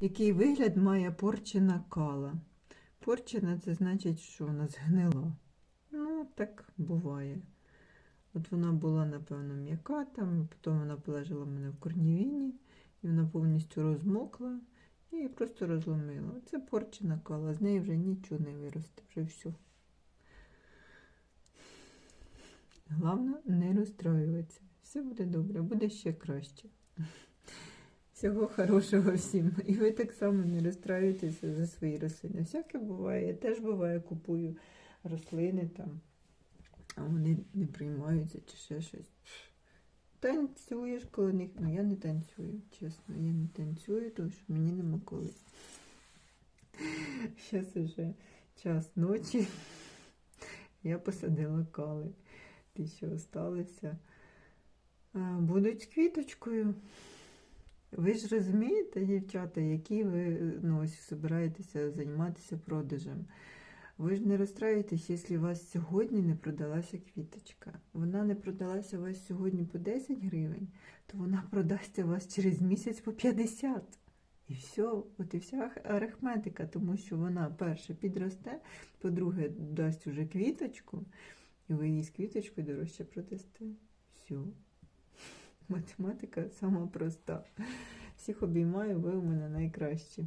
Який вигляд має порчена кала? Порчена це значить, що вона згнила. Ну, так буває. От вона була, напевно, м'яка там, потім вона полежала в мене в корнівіні, і вона повністю розмокла і просто розломила. Це порчена кала, з неї вже нічого не виросте, вже все. Головне не розстроюватися. Все буде добре, буде ще краще. Всього хорошого всім. І ви так само не розстраюєтеся за свої рослини. Всяке буває. Я теж буває, купую рослини там, а вони не приймаються чи ще щось. Танцюєш коло них. Ну я не танцюю, чесно, я не танцюю, тому що мені нема коли. Зараз уже час ночі. Я посадила кали. Ті, що залишилися, будуть квіточкою. Ви ж розумієте, дівчата, які ви ну, ось збираєтеся займатися продажем. Ви ж не розстраюєтесь, якщо у вас сьогодні не продалася квіточка. Вона не продалася у вас сьогодні по 10 гривень, то вона продасться у вас через місяць по 50. І все, от і вся арифметика, тому що вона, перше, підросте, по-друге, дасть уже квіточку, і ви її з квіточкою дорожче продасте. Все. Математика сама проста. Всіх обіймаю, ви у мене найкращі.